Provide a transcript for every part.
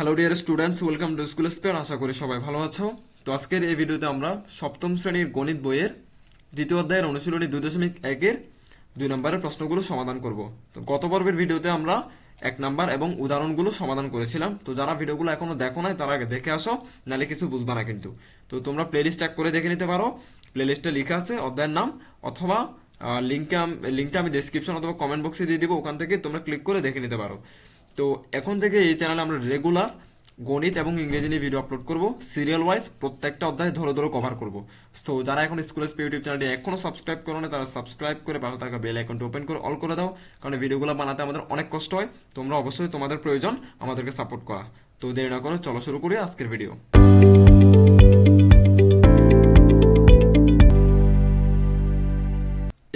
Hello dear students welcome to school spare আশা করি সবাই ভালো আছো। তো আজকের এই ভিডিওতে আমরা সপ্তম শ্রেণির গণিত বইয়ের দ্বিতীয় অধ্যায়ের অনুশীলনী দুই দশমিক একের দুই নম্বরের প্রশ্নগুলো সমাধান করব। তো গত পর্বের ভিডিওতে আমরা এক নাম্বার এবং উদাহরণগুলো সমাধান করেছিলাম। তো যারা ভিডিওগুলো এখনও দেখো নাই, তারা আগে দেখে আসো, নাহলে কিছু বুঝবা না কিন্তু। তো তোমরা প্লেলিস্ট চেক করে দেখে নিতে পারো। প্লেলিস্টে লেখা আছে অধ্যায়ের নাম অথবা লিঙ্কে লিঙ্কটা আমি ডেসক্রিপশন অথবা কমেন্ট বক্সে দিয়ে দিব। ওখান থেকে তোমরা ক্লিক করে দেখে নিতে পারো। তো এখন থেকে এই চ্যানেলে আমরা রেগুলার গণিত এবং ইংরেজি নিয়ে ভিডিও আপলোড করব। সিরিয়াল ওয়াইজ প্রত্যেকটা অধ্যায় ধরে ধরে কভার করব। সো যারা এখন স্কুল এসপি ইউটিউব চ্যানেলটি এখনও সাবস্ক্রাইব করো না তারা সাবস্ক্রাইব করে ভালো থাকা বেল আইকনটি ওপেন করে অল করে দাও। কারণ ভিডিওগুলো বানাতে আমাদের অনেক কষ্ট হয়। তোমরা অবশ্যই তোমাদের প্রয়োজন আমাদেরকে সাপোর্ট করা। তো দেরি না করে চলো শুরু করি আজকের ভিডিও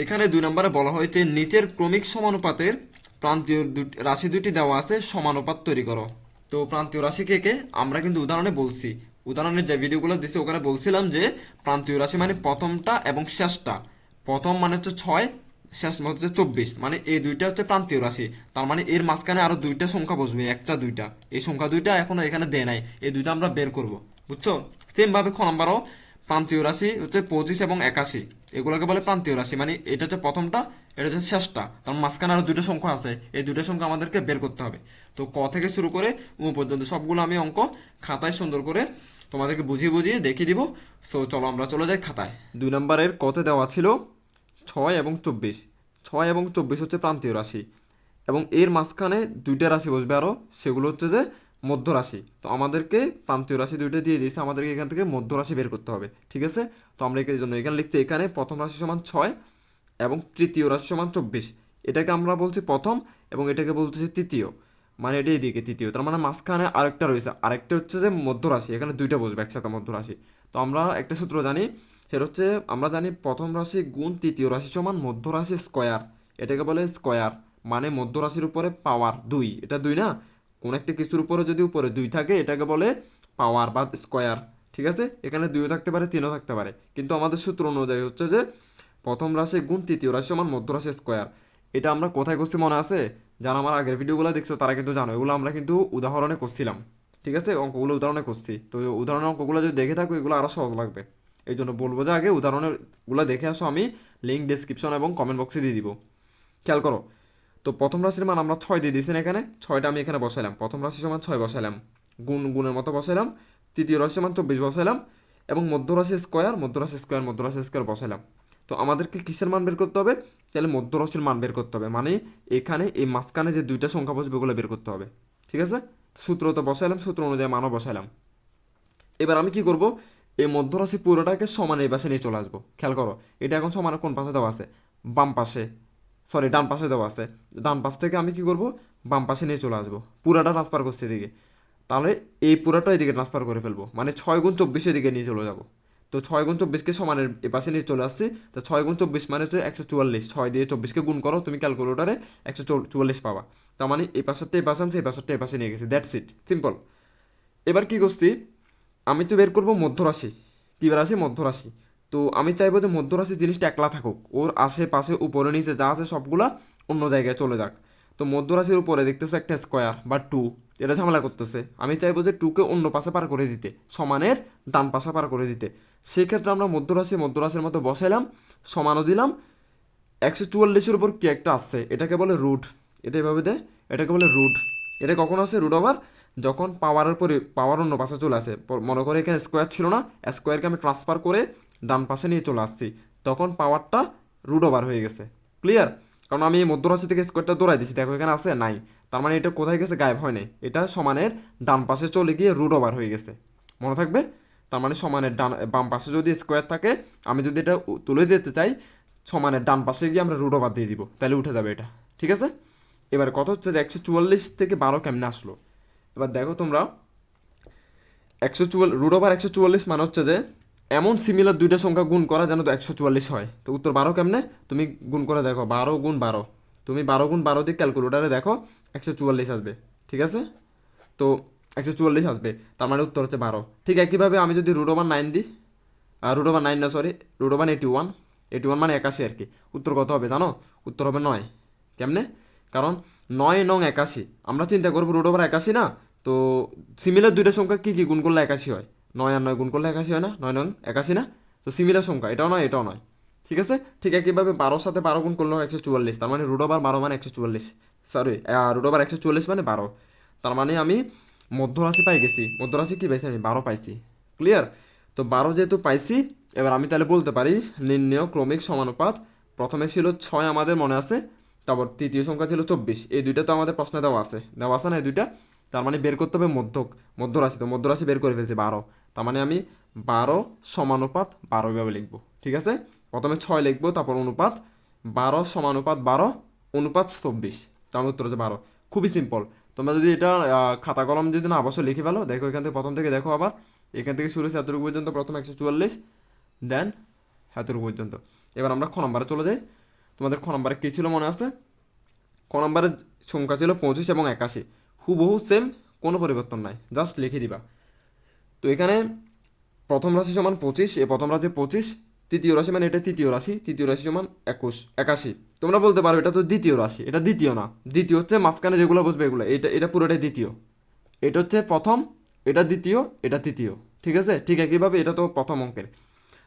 এখানে দুই নম্বরে বলা হয়েছে, নিচের ক্রমিক সমানুপাতের প্রান্তীয় রাশি দুটি দেওয়া আছে, সমানুপাত তৈরি করো। তো প্রান্তীয় রাশি কে কে? আমরা কিন্তু উদাহরণে বলছি। উদাহরণের যে ভিডিওগুলো দিচ্ছি ওখানে বলছিলাম যে প্রান্তীয় রাশি মানে প্রথমটা এবং শেষটা। প্রথম মানে হচ্ছে ছয়, শেষ মানে হচ্ছে চব্বিশ। মানে এই দুইটা হচ্ছে প্রান্তীয় রাশি। তার মানে এর মাঝখানে আরও দুইটা সংখ্যা বসবে, একটা, দুইটা। এই সংখ্যা দুইটা এখনও এখানে দেয় নাই। এই দুইটা আমরা বের করব। বুঝছ? সেম ভাবে খ নাম্বারও প্রান্তীয় রাশি হচ্ছে পঁচিশ এবং একাশি। এগুলোকে বলে প্রান্তীয় রাশি। মানে এটা হচ্ছে প্রথমটা এটা হচ্ছে শেষটা। তার মাঝখানে আরও দুটো সংখ্যা আছে। এই দুটো সংখ্যা আমাদেরকে বের করতে হবে। তো ক থেকে শুরু করে উ পর্যন্ত সবগুলো আমি অঙ্ক খাতায় সুন্দর করে তোমাদেরকে বুঝিয়ে বুঝিয়ে দেখিয়ে দিব। সো চলো আমরা চলে যাই খাতায়। দুই নম্বরের কতে দেওয়া ছিল ছয় এবং চব্বিশ। ছয় এবং চব্বিশ হচ্ছে প্রান্তীয় রাশি। এবং এর মাঝখানে দুইটা রাশি বসবে আরও সেগুলো হচ্ছে যে মধ্য রাশি। তো আমাদেরকে প্রান্তীয় রাশি দুইটা দিয়ে দিয়েছে, আমাদেরকে এখান থেকে মধ্য রাশি বের করতে হবে। ঠিক আছে? তো আমরা এই জন্য এখানে লিখতে এখানে প্রথম রাশি সমান ছয় এবং তৃতীয় রাশি সমান চব্বিশ। এটাকে আমরা বলছি প্রথম এবং এটাকে বলতেছি তৃতীয়। মানে এটা এদিকে তৃতীয়। তার মানে মাঝখানে আরেকটা রয়েছে। আরেকটা হচ্ছে যে মধ্য রাশি এখানে দুইটা বসবে, একসাথে মধ্যরাশি। তো আমরা একটা সূত্র জানি। সেটা হচ্ছে আমরা জানি প্রথম রাশি গুণ তৃতীয় রাশি সমান মধ্য রাশি স্কয়ার। এটাকে বলে স্কয়ার। মানে মধ্য রাশির উপরে পাওয়ার দুই। এটা দুই না? কোন একটা কিছুর উপরে যদি উপরে দুই থাকে, এটাকে বলে পাওয়ার বা স্কয়ার। ঠিক আছে? এখানে দুইও থাকতে পারে, তিনও থাকতে পারে। কিন্তু আমাদের সূত্র অনুযায়ী হচ্ছে যে প্রথম রাশি গুণ তৃতীয় রাশি সমান মধ্য রাশি স্কয়ার। এটা আমরা কোথায় করছি মনে আছে? যারা আমার আগের ভিডিওগুলো দেখছ, তারা কিন্তু জানো, এগুলো আমরা কিন্তু উদাহরণে করছিলাম। ঠিক আছে? অঙ্কগুলো উদাহরণে করছি। তো উদাহরণের অঙ্কগুলো যদি দেখে থাকো, এগুলো আরও সহজ লাগবে। এই জন্য বলব যে আগে উদাহরণেরগুলো দেখে আসো, আমি লিঙ্ক ডিসক্রিপশন এবং কমেন্ট বক্সে দিয়ে দিব। খেয়াল করো, তো প্রথম রাশির মান আমরা ছয় দিয়ে দিয়েছি এখানে? ছয়টা আমি এখানে বসাইলাম। প্রথম রাশি সমান ছয় বসাইলাম। গুণ, গুণের মতো বসাইলাম। তৃতীয় রাশি সমান চব্বিশ বসাইলাম। এবং মধ্য রাশি স্কোয়ার, মধ্য রাশি স্কোয়ার, মধ্য রাশি স্কোয়ার বসাইলাম। তো আমাদেরকে কিসের মান বের করতে হবে? তাহলে মধ্য রাশির মান বের করতে হবে। মানে এখানে এই মাঝখানে যে দুইটা সংখ্যা বসবে, ওগুলো বের করতে হবে। ঠিক আছে? সূত্র তো বসাইলাম, সূত্র অনুযায়ী মানও বসাইলাম। এবার আমি কি করব? এই মধ্যরাশি পুরোটাকে সমান এই পাশে নিয়ে চলে আসব। খেয়াল করো, এটা এখন সমান কোন পাশে দেওয়া আছে? বাম পাশে। সরি ডান পাশে দেওয়া আছে। ডান পাশ থেকে আমি কি করব? বাম পাশে নিয়ে চলে আসব। পুরাটা ট্রান্সফার করছি এদিকে। তাহলে এই পুরাটা এদিকে ট্রান্সফার করে ফেলব। মানে ছয় গুণ চব্বিশ এদিকে নিয়ে চলে যাব। তো ছয় গুণ চব্বিশকে সমানের এ পাশে নিয়ে চলে আসছি। তো ছয় গুণ চব্বিশ মানে হচ্ছে একশো চুয়াল্লিশ। ছয় দিয়ে চব্বিশকে গুণ করো, তুমি ক্যালকুলেটারে একশো চুয়াল্লিশ পাবা। তার মানে এই পাশেরটা এই পাশে এই পাশেরটা এই পাশে নিয়ে গেছি। দ্যাটস ইট সিম্পল এবার কী করছি? আমি তো বের করব মধ্যরাশি। কী রাশি মধ্যরাশি। তো আমি চাইব যে মধ্যরাশি জিনিসটা একলা থাকুক। ওর আশেপাশে, উপরে, নিচে যা আছে সবগুলা অন্য জায়গায় চলে যাক। তো মধ্যরাশির উপরে দেখতেছো একটা স্কোয়ার বা টু এটা ঝামেলা করতেছে। আমি চাইব যে টুকে অন্য পাশে পার করে দিতে, সমানের ডান পাশে পার করে দিতে। সেক্ষেত্রে আমরা মধ্যরাশি, মধ্যরাশির মতো বসাইলাম, সমানও দিলাম। একশো চুয়াল্লিশের উপর কি একটা আসছে? এটাকে বলে রুট এটা এভাবে দেয় এটাকে বলে রুট এটা কখন আসে রুট আবার যখন পাওয়ারের পরে পাওয়ার অন্য পাশে চলে আসে। মনে করে এখানে স্কোয়ার ছিল না স্কোয়ারকে আমি ট্রান্সফার করে ডান পাশে নিয়ে চলে আসছি। তখন পাওয়ারটা রুট ওভার হয়ে গেছে। ক্লিয়ার কারণ আমি মধ্যরাশি থেকে স্কোয়ারটা দৌড়াই দিছি, দেখো এখানে আছে? নাই। তার মানে এটা কোথায় গেছে? গায়েব হয় নাই। এটা সমানের ডান পাশে চলে গিয়ে রুট ওভার হয়ে গেছে। মনে থাকবে? তার মানে সমানের ডান, বাম পাশে যদি স্কোয়ার থাকে, আমি যদি এটা তুলে দিতে চাই, সমানের ডান পাশে গিয়ে আমরা রুট ওভার দিয়ে দিব। তাহলে উঠে যাবে এটা। ঠিক আছে? এবার কথা হচ্ছে যে একশো চুয়াল্লিশ থেকে বারো কেমনে আসলো? এবার দেখো তোমরা, একশো চুয়াল্লিশ রুট ওভার একশো চুয়াল্লিশ মানে হচ্ছে যে এমন সিমিলার দুইটা সংখ্যা গুণ করা যেন তো একশো চুয়াল্লিশ হয়। তো উত্তর বারো কেমনে? তুমি গুণ করে দেখো, বারো গুণ বারো। তুমি বারো গুণ বারো দিয়ে ক্যালকুলেটারে দেখো, একশো চুয়াল্লিশ আসবে, ঠিক আছে? তো একশো চুয়াল্লিশ আসবে, তার মানে উত্তর হচ্ছে বারো। ঠিক একইভাবে আমি যদি রুট ওভার নাইন দিই রুট ওভার নাইন না sorry root over eighty one eighty one মানে একাশি আর কি। উত্তর কত হবে জানো? উত্তর হবে নয়। কেমনে? কারণ নয় নং একাশি। আমরা চিন্তা করব রুট ওভার একাশি না? তো সিমিলার দুইটা সংখ্যা কী কী গুণ করলে একাশি হয়? নয় আর নয় গুণ করলে একাশি হয় না? নয় নয়, একাশি না? তো সিমিলার সংখ্যা, এটাও নয় এটাও নয়। ঠিক আছে? ঠিক একইভাবে বারোর সাথে বারো গুণ করলেও একশো চুয়াল্লিশ, তার মানে রুট ওভার বারো মানে একশো চুয়াল্লিশ। সরি রুট ওভার একশো চুয়াল্লিশ মানে বারো। তার মানে আমি মধ্যরাশি পাই গেছি। মধ্যরাশি কী পাইছি আমি? বারো পাইছি। ক্লিয়ার তো বারো যেহেতু পাইছি, এবার আমি তাহলে বলতে পারি, নির্ণেয় ক্রমিক সমানুপাত। প্রথমে ছিল ছয়, আমাদের মনে আছে। তারপর তৃতীয় সংখ্যা ছিল চব্বিশ। এই দুইটা তো আমাদের প্রশ্নে দেওয়া আছে। দেওয়া আছে না এই দুইটা? তার মানে বের করতে হবে মধ্যক, মধ্যরাশি। তো মধ্যরাশি বের করে ফেলছে, বারো। তার মানে আমি বারো সমানুপাত বারো এভাবে লিখব, ঠিক আছে? প্রথমে ছয় লিখব, তারপর অনুপাত বারো সমানুপাত বারো, অনুপাত চব্বিশ। তার উত্তর হচ্ছে বারো। খুবই সিম্পল তোমরা যদি এটা খাতা কলম যদি না অবশ্যই লিখে ফেলো, দেখো এখান থেকে প্রথম থেকে দেখো আবার। এখান থেকে শুরু হয়েছে এতটুকু পর্যন্ত, প্রথম একশো চুয়াল্লিশ দেন এতটুকু পর্যন্ত। এবার আমরা খ নম্বরে চলে যাই। তোমাদের খ নম্বরে কী ছিল মনে আছে? ক নম্বরের সংখ্যা ছিল পঁচিশ এবং একাশি। হুবহু সেম কোনো পরিবর্তন নাই। জাস্ট লিখে দিবা। তো এখানে প্রথম রাশি সমান পঁচিশ, এ প্রথম রাশি পঁচিশ, তৃতীয় রাশি মানে এটা তৃতীয় রাশি তৃতীয় রাশি সমান একুশ, একাশি। তোমরা বলতে পারো এটা তো দ্বিতীয় রাশি, এটা দ্বিতীয় না। দ্বিতীয় হচ্ছে মাঝখানে যেগুলো বসবে এগুলো, এটা এটা পুরোটাই দ্বিতীয়। এটা হচ্ছে প্রথম, এটা দ্বিতীয়, এটা তৃতীয়। ঠিক আছে? ঠিক একইভাবে এটা তো প্রথম অঙ্কের।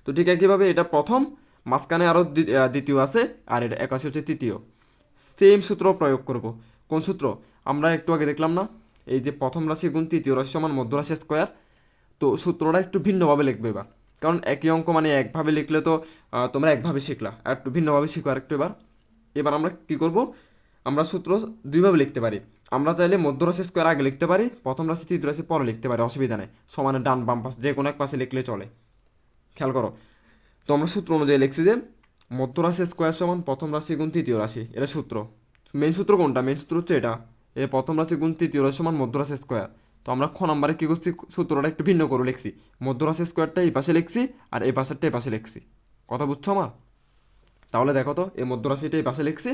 তো ঠিক একইভাবে এটা প্রথম মাঝখানে আরও দ্বিতীয় আছে, আর এটা একাশি হচ্ছে তৃতীয়। সেম সূত্র প্রয়োগ করব। কোন সূত্র? আমরা একটু আগে দেখলাম না? এই যে প্রথম রাশি গুণ তৃতীয় রাশি সমান মধ্য রাশি স্কোয়ার তো সূত্রটা একটু ভিন্নভাবে লিখবে এবার। কারণ একই অঙ্ক মানে একভাবে লিখলে তো তোমরা একভাবে শিখলা। আর একটু ভিন্নভাবে শিখো আর একটু এবার। এবার আমরা কী করব? আমরা সূত্র দুইভাবে লিখতে পারি। আমরা চাইলে মধ্য রাশি স্কোয়ার আগে লিখতে পারি, প্রথম রাশি, তৃতীয় রাশি পরে লিখতে পারি, অসুবিধা নেই। সমানে ডান বাম পাশ যে কোনো এক পাশে লিখলে চলে। খেয়াল করো। তো আমরা সূত্র অনুযায়ী লিখছি যে মধ্য রাশি স্কোয়ার সমান প্রথম রাশি গুণ তৃতীয় রাশি, এটা সূত্র। মেন সূত্র কোনটা? মেন সূত্র হচ্ছে এটা। এ প্রথম রাশি গুণ তৃতীয় রাশি সমান মধ্য রাশি স্কোয়ার তো আমরা খ নম্বরে কী করছি? সূত্রটা একটু ভিন্ন করে লিখছি। মধ্য রাশি স্কোয়ারটা এই পাশে লিখছি আর এই পাশেরটা এই পাশে লিখছি। কথা বুঝছ আমার? তাহলে দেখো তো, এই মধ্য রাশিটা এই পাশে লিখছি,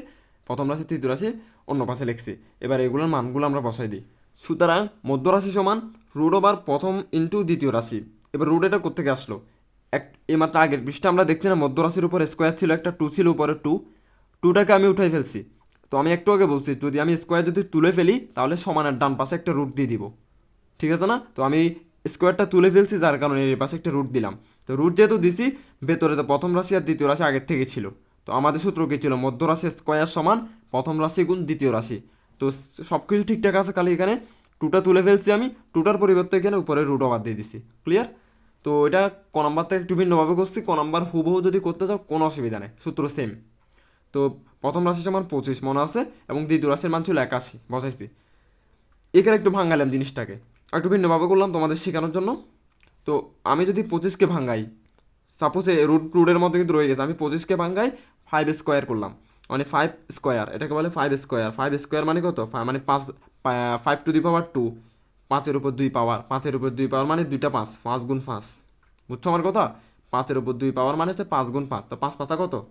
প্রথম রাশি, তৃতীয় রাশি অন্য পাশে লিখছি। এবার এগুলোর মানগুলো আমরা বসাই দিই। সুতরাং মধ্য রাশি সমান রুট ওভার প্রথম ইন্টু দ্বিতীয় রাশি। এবার রুট এটা কোথেকে আসলো? এক এই মাত্র আগের পৃষ্ঠে আমরা দেখছি না মধ্য রাশির উপরে স্কোয়ার ছিল, একটা টু ছিল, উপরে টু টুটাকে আমি উঠাই ফেলছি। তো আমি একটু আগে বলছি, যদি আমি স্কোয়ার যদি তুলে ফেলি, তাহলে সমানের ডান পাশে একটা রুট দিয়ে দিব। ঠিক আছে না? তো আমি স্কোয়ারটা তুলে ফেলছি, যার কারণে এর পাশে একটা রুট দিলাম। তো রুট যেহেতু দিছি, ভেতরে তো প্রথম রাশি আর দ্বিতীয় রাশি আগের থেকে ছিল। তো আমাদের সূত্র কী ছিল? মধ্য রাশি স্কোয়ার সমান প্রথম রাশি গুণ দ্বিতীয় রাশি। তো সব কিছু ঠিকঠাক আছে খালি এখানে। টুটা তুলে ফেলছি আমি টুটার পরিবর্তে এখানে উপরে রুট আবার দিয়ে দিছি। ক্লিয়ার তো এটা ক নাম্বার থেকে একটু ভিন্নভাবে করছি। ক নাম্বার হুবহু যদি করতে চাও কোনো অসুবিধা নেই, সূত্র সেম তো প্রথম রাশি সমান পঁচিশ মনে আছে এবং দ্বিতীয় রাশির মান ছিল একাশি বসাইছি এখানে একটু ভাঙালাম জিনিসটাকে। একটু ভিন্নভাবে করলাম তোমাদের শেখানোর জন্য। তো আমি যদি পঁচিশকে ভাঙাই সাপোজ রুট রুটের মধ্যে কিন্তু রয়ে গেছে, আমি পঁচিশকে ভাঙাই ফাইভ স্কোয়ার করলাম। মানে ফাইভ স্কোয়ার এটাকে বলে ফাইভ স্কোয়ার ফাইভ স্কোয়ার মানে কত? মানে পাঁচ five to the power two পাঁচের উপর দুই পাওয়ার, পাঁচের উপর দুই পাওয়ার মানে দুইটা পাঁচ পাঁচ গুণ পাঁচ। বুঝছ আমার কথা? পাঁচের উপর দুই পাওয়ার মানে হচ্ছে পাঁচ গুণ পাঁচ। তো পাঁচ পাঁচা কত?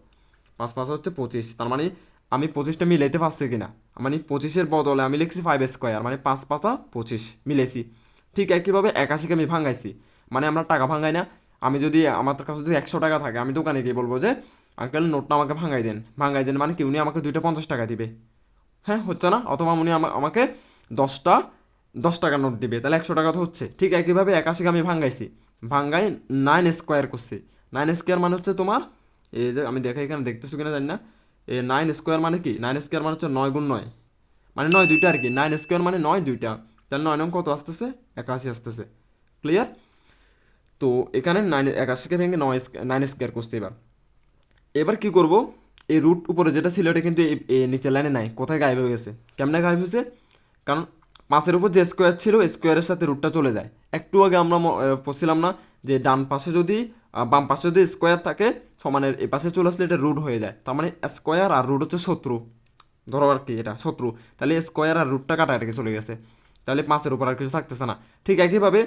পাঁচ পাঁচ হচ্ছে পঁচিশ। তার মানে আমি পঁচিশটা মিলাইতে পারছি কিনা? মানে পঁচিশের বদলে আমি লিখছি ফাইভ স্কোয়ার মানে পাঁচ পাঁচা পঁচিশ মিলেছি ঠিক একইভাবে একাশিকে আমি ভাঙাইছি। মানে আমরা টাকা ভাঙাই না। আমি যদি, আমার কাছে যদি একশো টাকা থাকে, আমি দোকানে গিয়ে বলব যে আঙ্কেল নোটটা আমাকে ভাঙাই দেন। ভাঙাই দেন মানে কি উনি আমাকে দুইটা পঞ্চাশ টাকা দিবে? হ্যাঁ হচ্ছে না? অথবা উনি আমা- আমাকে দশটা দশ টাকা নোট দিবে, তাহলে একশো টাকা তো হচ্ছে। ঠিক একইভাবে একাশিকে আমি ভাঙ্গাইছি। ভাঙ্গাই নাইন স্কোয়ার করছি। নাইন স্কোয়ার মানে হচ্ছে তোমার, এই যে আমি দেখে এখানে, দেখতেছো কিনা জানি না। এই নাইন স্কোয়ার মানে কি? নাইন স্কোয়ার মানে হচ্ছে নয় গুণ নয়। মানে নয় দুইটা আর কি। নাইন স্কোয়ার মানে নয় দুইটা। তাহলে নয় নং কত আসতেছে? একাশি আসতেছে। ক্লিয়ার তো এখানে নাইন একাশিকে ভেঙে নয় নাইন স্কোয়ার করছে এবার। এবার কি করব? এই রুট উপরে যেটা ছিল এটা কিন্তু এই- নিচের লাইনে নাই। কোথায় গায়েব হয়ে গেছে? কেমনে গায়েব হয়েছে? কারণ পাঁচের উপর যে স্কোয়ার ছিল স্কোয়ারের সাথে রুটটা চলে যায়। একটু আগে আমরা পড়ছিলাম না যে ডান পাশে যদি বাম পাশে যদি স্কোয়ার থাকে, সমানের এই পাশে চলে আসলে এটা রুট হয়ে যায়। তার মানে স্কোয়ার আর রুট হচ্ছে শত্রু। ধরো আর কি, এটা শত্রু। তাহলে স্কোয়ার আর রুটটা কাটাকাটি চলে গেছে। তাহলে পাঁচের উপর আর কিছু থাকতেছে না। ঠিক একইভাবে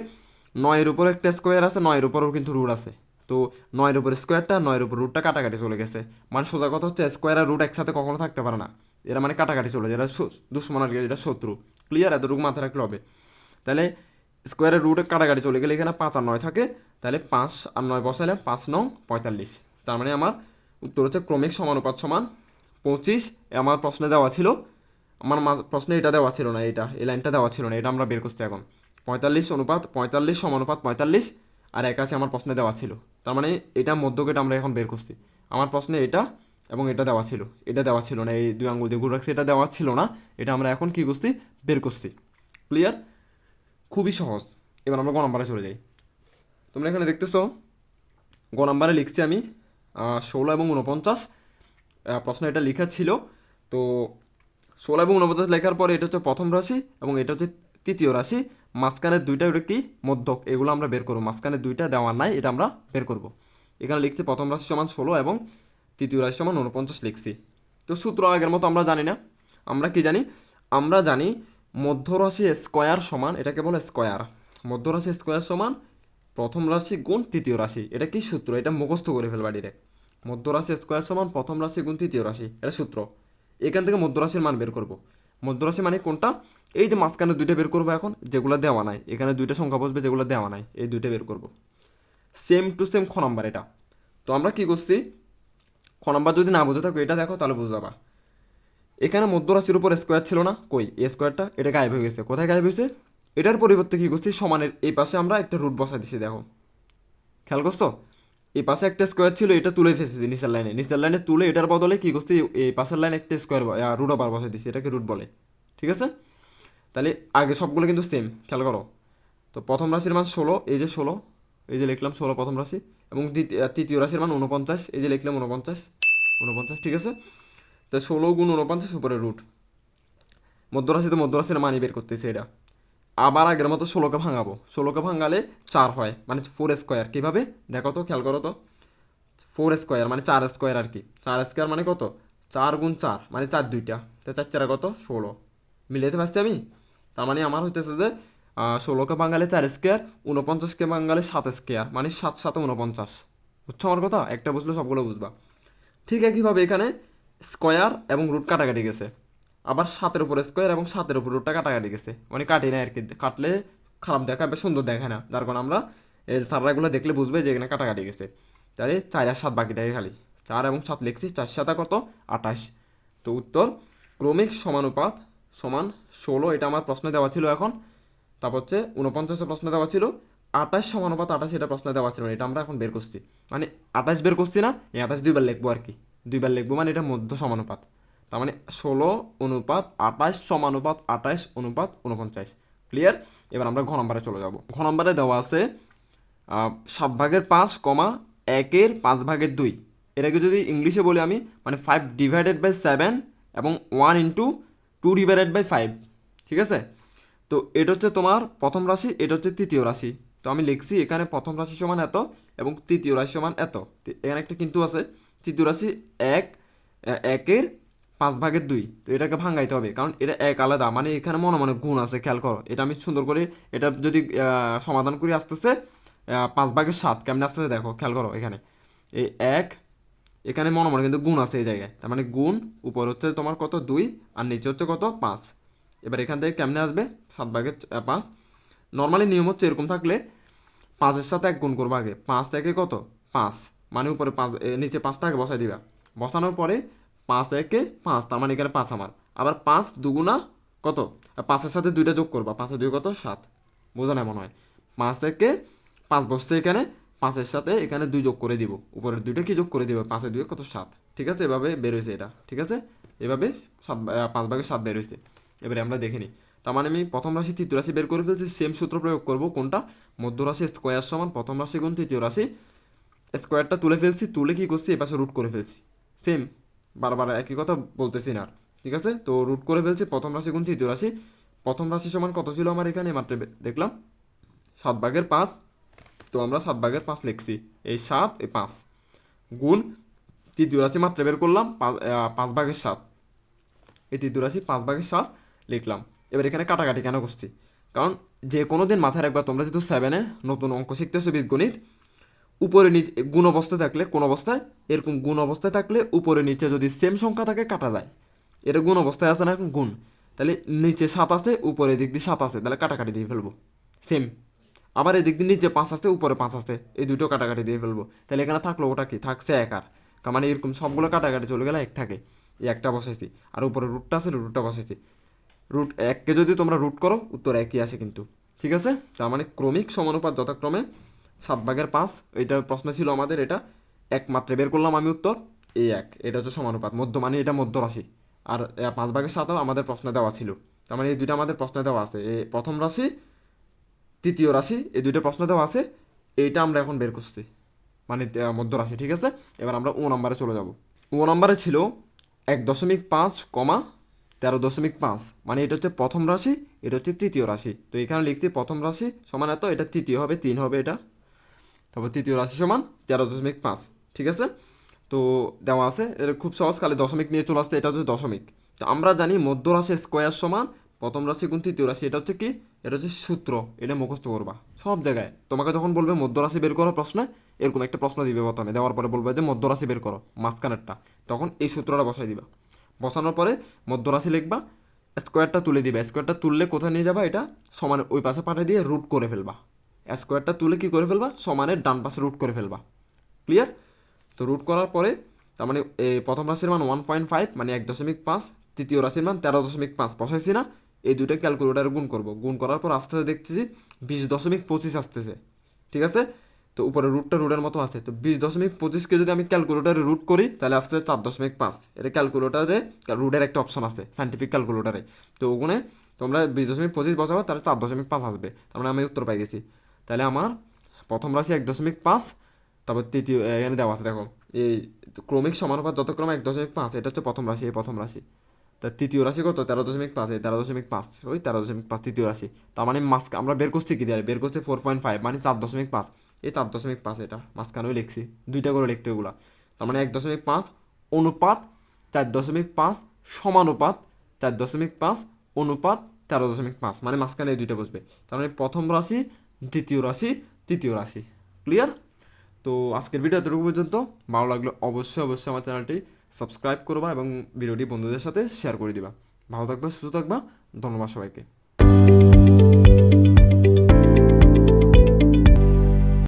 নয়ের উপর একটা স্কোয়ার আছে, নয়ের উপরও কিন্তু রুট আছে। তো নয়ের উপর স্কোয়ারটা নয়ের উপর রুটটা কাটাকাটি চলে গেছে। মানে সোজা কথা হচ্ছে স্কোয়ার আর রুট একসাথে কখনো থাকতে পারে না। এরা মানে কাটাকাটি চলে যায়, এরা দুশ্মন আর কি এটা শত্রু। ক্লিয়ার এতটুকু মাথায় রাখলে হবে। তাহলে স্কোয়ারের রুটে কাটাকাটি চলে গেলে এখানে পাঁচ আর নয় থাকে, তাহলে পাঁচ আর নয় বসাইলে পাঁচ নং পঁয়তাল্লিশ। তার মানে আমার উত্তর হচ্ছে ক্রমিক সমানুপাত সমান পঁচিশ। আমার প্রশ্নে দেওয়া ছিল, আমার প্রশ্নে এটা দেওয়া ছিল না, এটা, এই লাইনটা দেওয়া ছিল না, এটা আমরা বের করছি এখন। পঁয়তাল্লিশ অনুপাত, পঁয়তাল্লিশ সমানুপাত পঁয়তাল্লিশ, আর একাশি আমার প্রশ্নে দেওয়া ছিল। তার মানে এটা মধ্যকেটা আমরা এখন বের করছি। আমার প্রশ্নে এটা এবং এটা দেওয়া ছিল। এটা দেওয়া ছিল না, এই দুই আঙ্গুল দিয়ে ঘুরে রাখছি, এটা দেওয়া ছিল না। এটা আমরা এখন কি করছি? বের করছি। ক্লিয়ার খুবই সহজ। এবার আমরা গ নাম্বারে চলে যাই। তোমরা এখানে দেখতেছো, গ নাম্বারে লিখছি আমি ষোলো এবং উনপঞ্চাশ প্রশ্ন এটা লেখা ছিল। তো ষোলো এবং উনপঞ্চাশ লেখার পরে এটা হচ্ছে প্রথম রাশি এবং এটা হচ্ছে তৃতীয় রাশি। মাঝখানের দুইটা ওটা কি? মধ্যক। এগুলো আমরা বের করব। মাঝখানের দুইটা দেওয়া নাই, এটা আমরা বের করব। এখানে লিখছি প্রথম রাশি সমান ষোলো এবং তৃতীয় রাশি সমান উনপঞ্চাশ লিখছি। তো সূত্র আগের মতো আমরা জানি না। আমরা কি জানি? আমরা জানি মধ্যরাশি স্কোয়ার সমান, এটাকে বলে স্কোয়ার। মধ্যরাশি স্কোয়ার সমান প্রথম রাশি গুণ তৃতীয় রাশি। এটা কি সূত্র? এটা মুখস্থ করে ফেলবা ডিরেক্ট মধ্যরাশি স্কোয়ার সমান প্রথম রাশি গুণ তৃতীয় রাশি। এটা সূত্র। এখান থেকে মধ্যরাশির মান বের করব। মধ্যরাশি মানে কোনটা? এই যে মাঝখানে দুইটা বের করব এখন, যেগুলো দেওয়া নাই। এখানে দুইটা সংখ্যা বসবে, যেগুলো দেওয়া নাই। এই দুইটা বের করব। সেম টু সেম খ নাম্বার এটা। তো আমরা কি করছি? খ নাম্বার যদি না বুঝে থাকো, এটা দেখো, তাহলে বুঝাবা এখানে মধ্যরাশির উপর স্কোয়ার ছিল না, কই? এই স্কোয়ারটা এটা গায়েব হয়ে গেছে। কোথায় গায়েব হয়েছে? এটার পরিবর্তে কি করছি? সমানের এই পাশে আমরা একটা রুট বসা দিছি, দেখো। খেয়াল করছ? এই পাশে একটা স্কোয়ার ছিল, এটা তুলে ফেসেছি নিচের লাইনে নিচের লাইনে তুলে এটার বদলে কী করছি? এই পাশের লাইনে একটা স্কোয়ার রুট আবার বসাই দিছি, এটাকে রুট বলে। ঠিক আছে? তাহলে আগে সবগুলো কিন্তু সেম খেয়াল করো। তো প্রথম রাশির মান ষোলো, এই যে ষোলো, এই যে লিখলাম ষোলো প্রথম রাশি। এবং তৃতীয় রাশির মান উনপঞ্চাশ এই যে লিখলাম উনপঞ্চাশ উনপঞ্চাশ ঠিক আছে? তো ষোলো গুণ উনপঞ্চাশ উপরে রুট মধ্যরাশি তো মধ্যরাশির মানি বের করতেছে এটা আবার আগের মতো ষোলোকে ভাঙাবো। ষোলোকে ভাঙালে চার হয় মানে ফোর স্কোয়ার কীভাবে? দেখো তো, খেয়াল করো তো। ফোর স্কোয়ার মানে চার স্কোয়ার আর কি। চার স্কোয়ার মানে কত? চার গুণ চার মানে চার দুইটা। তো চার চারা কত? ষোলো। মিলাইতে পারছি আমি? তার মানে আমার হইতেছে যে ষোলোকে বাঙালি চার স্কোয়ার উনপঞ্চাশকে বাঙালি সাত স্কোয়ার মানে সাত সাত উনপঞ্চাশ বুঝছ আমার কথা? একটা বুঝলে সবগুলো বুঝবা। ঠিক একইভাবে এখানে স্কোয়ার এবং রুট কাটাকাটি গেছে। আবার সাতের উপরে স্কোয়ার এবং সাতের উপর রুটটা কাটাকাটি গেছে। মানে কাটি না আর কি। কাটলে খারাপ দেখা দেখাবে সুন্দর দেখায় না। যার কারণে আমরা এই সাররাগুলো দেখলে বুঝবে যে এখানে কাটাকাটি গেছে। তাহলে চার আর সাত বাকি থাকে খালি। চার এবং সাত লিখছি, চার সাতা কত? আঠাশ। তো উত্তর, ক্রমিক সমানুপাত সমান ষোলো, এটা আমার প্রশ্নে দেওয়া ছিল এখন। তারপর হচ্ছে উনপঞ্চাশের প্রশ্ন দেওয়া ছিল, আঠাশ সমানুপাত আঠাশ এটা প্রশ্ন দেওয়া ছিল এটা আমরা এখন বের করছি। মানে আঠাশ বের করছি না, এই আঠাশ দুইবার লিখব আর কি। দুইবার লিখব মানে এটা মধ্য সমানুপাত তার মানে ষোলো অনুপাত আঠাশ সমানুপাত আঠাশ অনুপাত উনপঞ্চাশ ক্লিয়ার এবার আমরা ঘ নম্বরে চলে যাব। ঘ নম্বরে দেওয়া আছে সাত ভাগের পাঁচ কমা একের পাঁচ ভাগের দুই। এটাকে যদি ইংলিশে বলি আমি মানে ফাইভ ডিভাইডেড বাই সেভেন এবং one into two divided by five ঠিক আছে? তো এটা হচ্ছে তোমার প্রথম রাশি, এটা হচ্ছে তৃতীয় রাশি। তো আমি লিখছি এখানে প্রথম রাশি সমান এত এবং তৃতীয় রাশি সমান এত। এখানে একটা কিন্তু আছে, তৃতীয় রাশি এক একের পাঁচ ভাগের দুই। তো এটাকে ভাঙাইতে হবে, কারণ এটা এক আলাদা মানে এখানে মনে মনে গুণ আছে, খেয়াল করো। এটা আমি সুন্দর করে এটা যদি সমাধান করি আসতেছে পাঁচ ভাগের সাত, কেমনে আসতেছে দেখো, খেয়াল করো এখানে। এই এক, এখানে মনে মনে কিন্তু গুণ আছে এই জায়গায়। তার মানে গুণ, উপর হচ্ছে তোমার কত? দুই, আর নিচে হচ্ছে কত? পাঁচ। এবার এখান থেকে কেমনে আসবে? সাত আহ, পাঁচ। নর্মালি নিয়ম হচ্ছে এরকম থাকলে পাঁচের সাথে এক গুণ করব আগে। পাঁচ থেকে কত? পাঁচ। মানে উপরে পাঁচ নিচে পাঁচটা আগে বসাই দিবা। বসানোর পরে পাঁচ একে পাঁচ তার মানে এখানে পাঁচ আমার। আবার পাঁচ দুগুণা কত? পাঁচের সাথে দুইটা যোগ করবা। পাঁচের দুই কত? সাত। বোঝা না মনে হয়। পাঁচ থেকে পাঁচ বসছে এখানে। পাঁচের সাথে এখানে দুই যোগ করে দিব। উপরের দুইটা কি যোগ করে দিব? পাঁচের দুই কত? সাত। ঠিক আছে? এভাবে বের হয়েছে এটা। ঠিক আছে? এভাবে সাত পাঁচ ভাগে সাত বের হয়েছে। এবারে আমরা দেখে নিই। তার মানে আমি প্রথম রাশি, তৃতীয় রাশি বের করে ফেলছি সেম সূত্র প্রয়োগ করব। কোনটা? মধ্য রাশি স্কোয়ার সমান, প্রথম রাশি গুণ তৃতীয় রাশি। স্কোয়ারটা তুলে ফেলছি, তুলে কি করছি? এপাশে রুট করে ফেলছি। সেম বারবার একই কথা বলতেছি না আর, ঠিক আছে? তো রুট করে ফেলছি, প্রথম রাশি গুণ তৃতীয় রাশি। প্রথম রাশি সমান কত ছিল আমার এখানে? মাত্র দেখলাম। সাত ভাগের পাঁচ। তো আমরা সাত ভাগের পাঁচ লিখছি। এই সাত, এই পাঁচ। গুণ তৃতীয় রাশি মাত্রা বের করলাম, পাঁচ পাঁচ ভাগের সাত। এই তৃতীয় রাশি পাঁচ ভাগের সাত। লিখলাম। এবার এখানে কাটাকাটি কেন করছি? কারণ যে কোনো দিন মাথায় রাখবা, তোমরা যেহেতু সেভেনে নতুন অঙ্ক শিখতেছো বীজগণিত, উপরে নিচে গুণ অবস্থায় থাকলে কোন অবস্থায়? এরকম গুণ অবস্থায় থাকলে উপরে নিচে যদি সেম সংখ্যা থাকে, কাটা যায়। এটা গুণ অবস্থায় আছে না এখন গুণ? তাহলে নিচে সাত আছে, উপরে দিক দিয়ে সাত আছে, তাহলে কাটাকাটি দিয়ে ফেলব। সেম আবার এদিক দিয়ে নিচে পাঁচ আছে, উপরে পাঁচ আছে, এই দুটো কাটাকাটি দিয়ে ফেলব। তাহলে এখানে থাকল ওটা কি? থাকছে এক আর। তার মানে এরকম সবগুলো কাটাকাটি চলে গেলে এক থাকে। এই একটা বসাইছি, আর উপরে রুটটা আছে রুটটা বসাইছি। রুট এককে যদি তোমরা রুট করো, উত্তর একই আসে কিন্তু। ঠিক আছে? তার মানে ক্রমিক সমানুপাত যথাক্রমে সাত ভাগের পাঁচ, এইটা প্রশ্ন ছিল আমাদের, এটা এক মাত্রে বের করলাম আমি উত্তর এই এক, এটা হচ্ছে সমানুপাত, মধ্য মানে এটা মধ্য রাশি আর পাঁচ ভাগের সাতও আমাদের প্রশ্নে দেওয়া ছিল। তার মানে এই দুইটা আমাদের প্রশ্নে দেওয়া আছে এই প্রথম রাশি, তৃতীয় রাশি, এই দুইটা প্রশ্ন দেওয়া আছে, এইটা আমরা এখন বের করছি মানে মধ্য রাশি ঠিক আছে? এবার আমরা ও নাম্বারে চলে যাব। ও নাম্বারে ছিল এক দশমিক পাঁচ কমা তেরো দশমিক পাঁচ। মানে এটা হচ্ছে প্রথম রাশি, এটা হচ্ছে তৃতীয় রাশি। তো এখানে লিখতে প্রথম রাশি সমান এত, এটা তৃতীয় হবে, তিন হবে এটা। তারপর তৃতীয় রাশি সমান তেরো দশমিক পাঁচ, ঠিক আছে? তো দেওয়া আছে, এটা খুব সহজ, খালি দশমিক নিয়ে চলে আসতে, এটা হচ্ছে দশমিক। তো আমরা জানি মধ্য রাশি স্কোয়ার সমান, প্রথম রাশি গুণ তৃতীয় রাশি, এটা হচ্ছে কি? এটা হচ্ছে সূত্র, এটা মুখস্থ করবা, সব জায়গায়। তোমাকে যখন বলবে মধ্য রাশি বের করো প্রশ্নে, এরকম একটা প্রশ্ন দিবে প্রথমে, দেওয়ার পরে বলবে যে মধ্য রাশি বের করো, মাঝখানেরটা। তখন এই সূত্রটা বসাই দিবা। বসানোর পরে মধ্যরাশি লিখবা স্কোয়ারটা তুলে দিবে। স্কোয়ারটা তুললে কোথায় নিয়ে যাবা এটা? সমান ওই পাশে পাঠিয়ে দিয়ে রুট করে ফেলবা। স্কোয়ারটা তুলে কি করে ফেলবা? সমানের ডান পাশে রুট করে ফেলবা। ক্লিয়ার তো রুট করার পরে, তার মানে প্রথম রাশির মান ওয়ান পয়েন্ট ফাইভ মানে এক দশমিক পাঁচ, তৃতীয় রাশির মান তেরো দশমিক পাঁচ। বসাইছি না? এই দুটো ক্যালকুলেটারে গুণ করব। গুণ করার পর আস্তে আস্তে দেখতেছি বিশ দশমিক পঁচিশ আসতেছে। ঠিক আছে? তো উপরে রুটটা রুটের মতো আছে। তো বিশ দশমিক পঁচিশকে যদি আমি ক্যালকুলেটারে রুট করি, তাহলে আসতে চার দশমিক পাঁচ। এটা ক্যালকুলেটারে রুটের একটা অপশন আছে সাইন্টিফিক ক্যালকুলেটারে তো ওখানে তোমরা বিশ দশমিক পঁচিশ বসাবো, তাহলে চার দশমিক পাঁচ আসবে। তার মানে আমি উত্তর পাই গেছি। তাহলে আমার প্রথম রাশি এক দশমিক পাঁচ, তারপর তৃতীয় এখানে দেওয়া আছে দেখো। এই ক্রমিক সমানুপাত যতক্রমে এক দশমিক পাঁচ, এটা হচ্ছে প্রথম রাশি, এই প্রথম রাশি। তা তৃতীয় রাশি কত? তেরো দশমিক পাঁচ, এই তেরো দশমিক পাঁচ, ওই তেরো দশমিক পাঁচ তৃতীয় রাশি। তার মানে মাস আমরা বের করছি কি দিয়ে? বের করছি ফোর পয়েন্ট ফাইভ মানে চার দশমিক পাঁচ। এই চার দশমিক পাঁচ এটা মাঝখানেও লিখছি, দুইটা করে লিখতে ওগুলা তার মানে এক দশমিক পাঁচ অনুপাত, চার দশমিক পাঁচ সমানুপাত, চার দশমিক পাঁচ অনুপাত, তেরো দশমিক পাঁচ মানে মাঝখানে এই দুইটা বসবে। তার মানে প্রথম রাশি, দ্বিতীয় রাশি, তৃতীয় রাশি। ক্লিয়ার তো আজকের ভিডিও এতটুকু পর্যন্ত। ভালো লাগলে অবশ্যই অবশ্যই আমার চ্যানেলটি সাবস্ক্রাইব করবা এবং ভিডিওটি বন্ধুদের সাথে শেয়ার করে দিবা। ভালো থাকবা, সুস্থ থাকবা। ধন্যবাদ সবাইকে।